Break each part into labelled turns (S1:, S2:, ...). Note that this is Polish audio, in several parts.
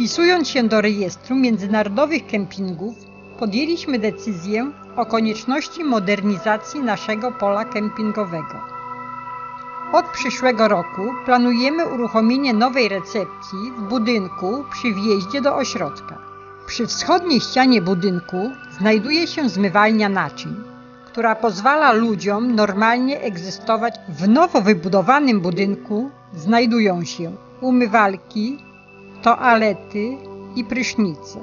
S1: Wpisując się do rejestru międzynarodowych kempingów, podjęliśmy decyzję o konieczności modernizacji naszego pola kempingowego. Od przyszłego roku planujemy uruchomienie nowej recepcji w budynku przy wjeździe do ośrodka. Przy wschodniej ścianie budynku znajduje się zmywalnia naczyń, która pozwala ludziom normalnie egzystować. W nowo wybudowanym budynku znajdują się umywalki, toalety i prysznice.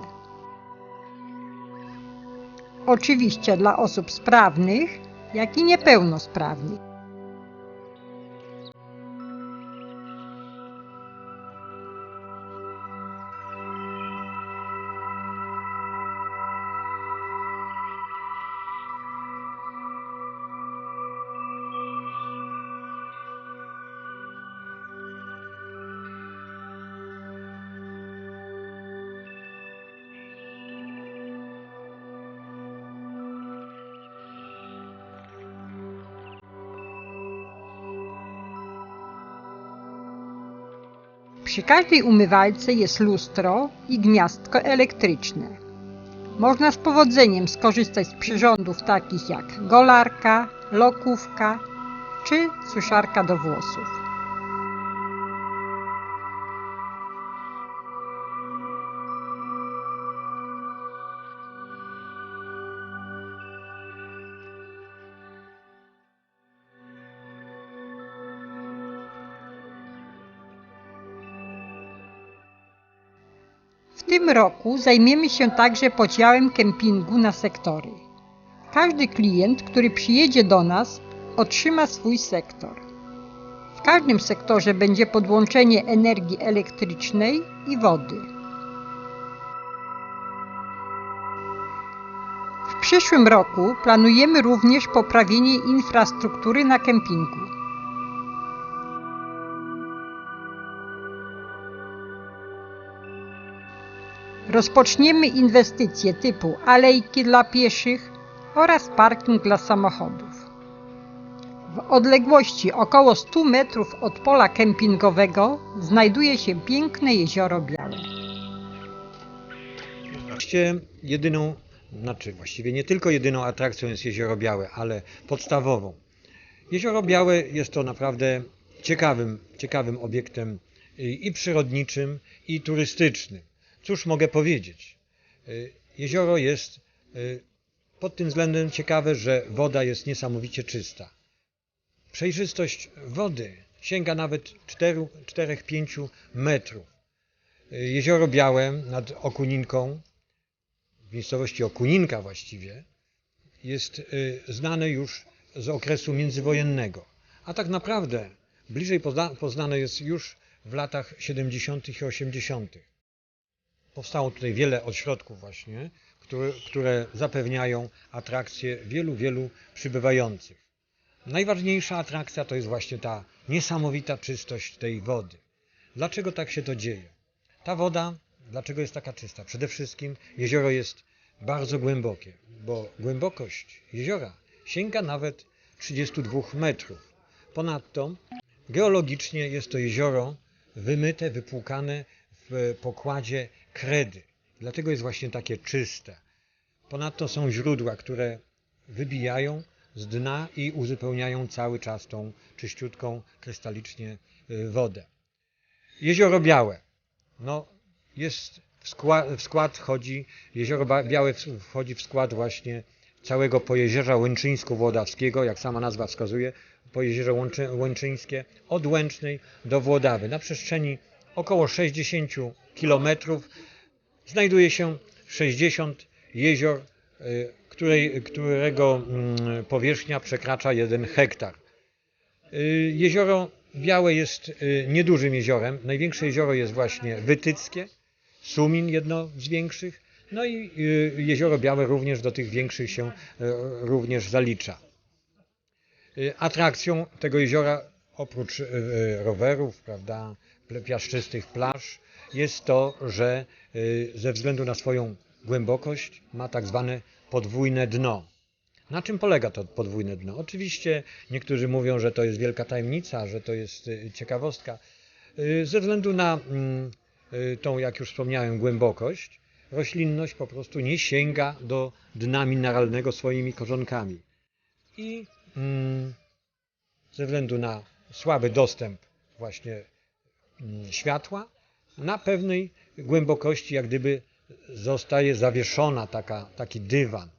S1: Oczywiście dla osób sprawnych, jak i niepełnosprawnych. Przy każdej umywalce jest lustro i gniazdko elektryczne. Można z powodzeniem skorzystać z przyrządów takich jak golarka, lokówka czy suszarka do włosów. Tym roku zajmiemy się także podziałem kempingu na sektory. Każdy klient, który przyjedzie do nas, otrzyma swój sektor. W każdym sektorze będzie podłączenie energii elektrycznej i wody. W przyszłym roku planujemy również poprawienie infrastruktury na kempingu. Rozpoczniemy inwestycje typu alejki dla pieszych oraz parking dla samochodów. W odległości około 100 metrów od pola kempingowego znajduje się piękne jezioro Białe.
S2: Jedyną, znaczy właściwie nie tylko jedyną atrakcją jest Jezioro Białe, ale podstawową. Jezioro Białe jest to naprawdę ciekawym, ciekawym obiektem i przyrodniczym, i turystycznym. Cóż mogę powiedzieć? Y, Jezioro jest y, pod tym względem ciekawe, że woda jest niesamowicie czysta. Przejrzystość wody sięga nawet 4-5 metrów. Y, Jezioro Białe nad Okuninką, w miejscowości Okuninka właściwie, jest znane już z okresu międzywojennego. A tak naprawdę bliżej pozna- poznane jest już w latach 70. i 80. Powstało tutaj wiele ośrodków właśnie, które, które zapewniają atrakcję wielu, wielu przybywających. Najważniejsza atrakcja to jest właśnie ta niesamowita czystość tej wody. Dlaczego tak się to dzieje? Ta woda, dlaczego jest taka czysta? Przede wszystkim jezioro jest bardzo głębokie, bo głębokość jeziora sięga nawet 32 metrów. Ponadto geologicznie jest to jezioro wymyte, wypłukane w pokładzie kredy. Dlatego jest właśnie takie czyste. Ponadto są źródła, które wybijają z dna i uzupełniają cały czas tą czyściutką, krystalicznie y, wodę. Jezioro Białe. No, jest w skład, w skład wchodzi, Jezioro Białe wchodzi w skład właśnie całego pojezierza Łęczyńsko-Włodawskiego, jak sama nazwa wskazuje, pojezierze Łęczyńskie, od Łęcznej do Włodawy. Na przestrzeni około 60 kilometrów znajduje się 60 jezior, y, której, którego mm, powierzchnia przekracza 1 hektar. Y, Jezioro Białe jest y, niedużym jeziorem. Największe jezioro jest właśnie Wytyckie, Sumin jedno z większych, no i Jezioro Białe również do tych większych się również zalicza. Atrakcją tego jeziora oprócz rowerów, prawda, piaszczystych plaż jest to, że y, ze względu na swoją głębokość ma tak zwane podwójne dno. Na czym polega to podwójne dno? Oczywiście niektórzy mówią, że to jest wielka tajemnica, że to jest y, ciekawostka. Y, Ze względu na mm, tą, jak już wspomniałem, głębokość, roślinność po prostu nie sięga do dna mineralnego swoimi korzonkami. I mm, ze względu na słaby dostęp właśnie światła, na pewnej głębokości jak gdyby zostaje zawieszona taka, taki dywan.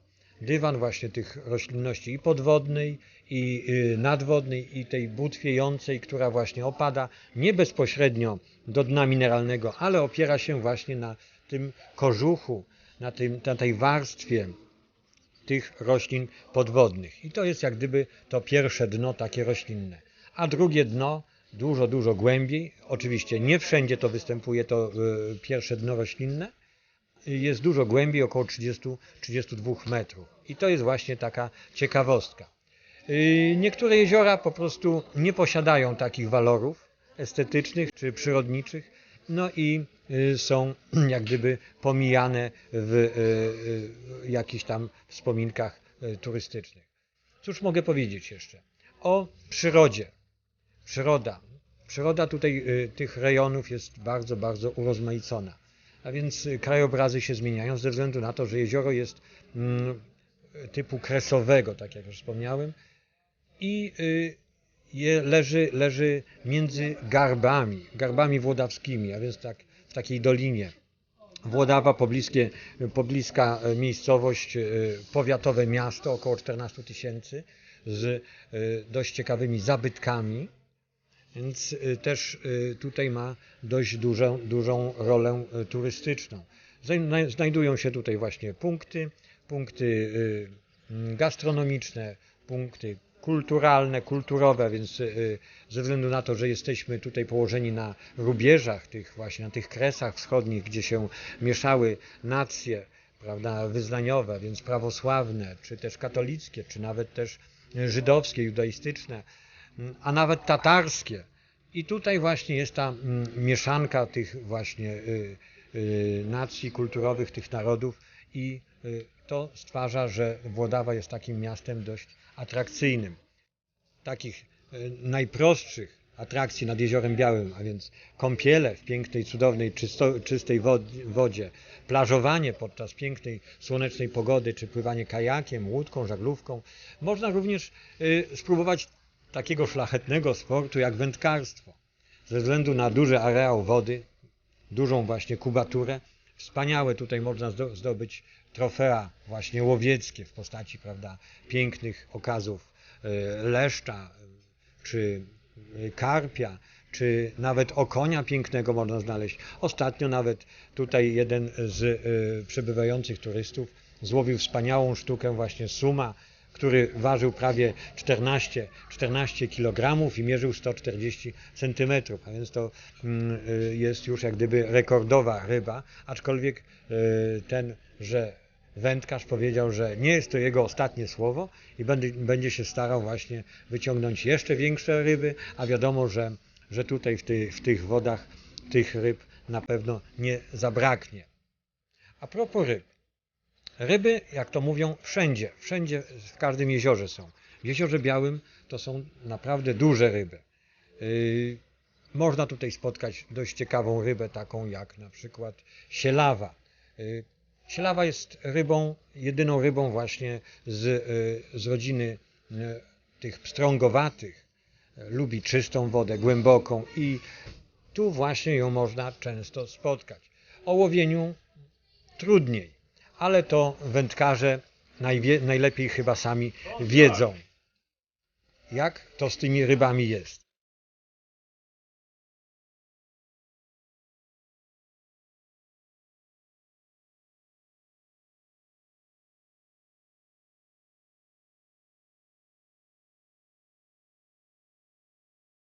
S2: Dywan właśnie tych roślinności i podwodnej, i y, nadwodnej, i tej butwiejącej, która właśnie opada nie bezpośrednio do dna mineralnego, ale opiera się właśnie na tym kożuchu, na, tym, na tej warstwie tych roślin podwodnych. I to jest jak gdyby to pierwsze dno takie roślinne. A drugie dno dużo, dużo głębiej. Oczywiście nie wszędzie to występuje to y, pierwsze dno roślinne. Jest dużo głębiej, około 30-32 metrów. I to jest właśnie taka ciekawostka. Y, Niektóre jeziora po prostu nie posiadają takich walorów estetycznych czy przyrodniczych, no i y, są jak gdyby pomijane w jakichś tam wspominkach turystycznych. Cóż mogę powiedzieć jeszcze? O przyrodzie. Przyroda. Przyroda tutaj y, tych rejonów jest bardzo, bardzo urozmaicona. A więc y, krajobrazy się zmieniają ze względu na to, że jezioro jest mm, typu kresowego, tak jak już wspomniałem, i y, je leży, leży między garbami, garbami włodawskimi, a więc tak w takiej dolinie. Włodawa, pobliskie, pobliska e, miejscowość, e, powiatowe miasto, około 14 tysięcy, z e, dość ciekawymi zabytkami, więc e, też e, tutaj ma dość dużą, dużą rolę e, turystyczną. Znaj- Znajdują się tutaj właśnie punkty, punkty gastronomiczne, punkty kulturalne, kulturowe, więc y, ze względu na to, że jesteśmy tutaj położeni na rubieżach, tych właśnie na tych kresach wschodnich, gdzie się mieszały nacje, prawda, wyznaniowe, więc prawosławne, czy też katolickie, czy nawet też żydowskie, judaistyczne, a nawet tatarskie. I tutaj właśnie jest ta mm, mieszanka tych właśnie y, y, nacji kulturowych, tych narodów i y, to stwarza, że Włodawa jest takim miastem dość atrakcyjnym. Takich najprostszych atrakcji nad Jeziorem Białym, a więc kąpiele w pięknej, cudownej, czysto, czystej wod- wodzie, plażowanie podczas pięknej, słonecznej pogody, czy pływanie kajakiem, łódką, żaglówką. Można również spróbować takiego szlachetnego sportu jak wędkarstwo. Ze względu na duży areał wody, dużą właśnie kubaturę, wspaniałe tutaj można zdo- zdobyć trofea właśnie łowieckie w postaci, prawda, pięknych okazów y, leszcza, y, czy y, karpia, czy nawet okonia pięknego można znaleźć. Ostatnio nawet tutaj jeden z przebywających turystów złowił wspaniałą sztukę właśnie suma, który ważył prawie 14, 14 kg i mierzył 140 cm, a więc to mm, y, jest już jak gdyby rekordowa ryba, aczkolwiek y, ten, że wędkarz powiedział, że nie jest to jego ostatnie słowo i będzie, się starał właśnie wyciągnąć jeszcze większe ryby, a wiadomo, że, że tutaj w, ty, w tych wodach tych ryb na pewno nie zabraknie. A propos ryb. Ryby, jak to mówią, wszędzie, wszędzie, w każdym jeziorze są. W Jeziorze Białym to są naprawdę duże ryby. Yy, można tutaj spotkać dość ciekawą rybę, taką jak na przykład sielawa. Yy, sielawa jest rybą, jedyną rybą właśnie z, yy, z rodziny tych pstrągowatych. Lubi czystą wodę, głęboką i tu właśnie ją można często spotkać. O łowieniu trudniej, ale to wędkarze najlepiej chyba sami wiedzą, jak to z tymi rybami jest.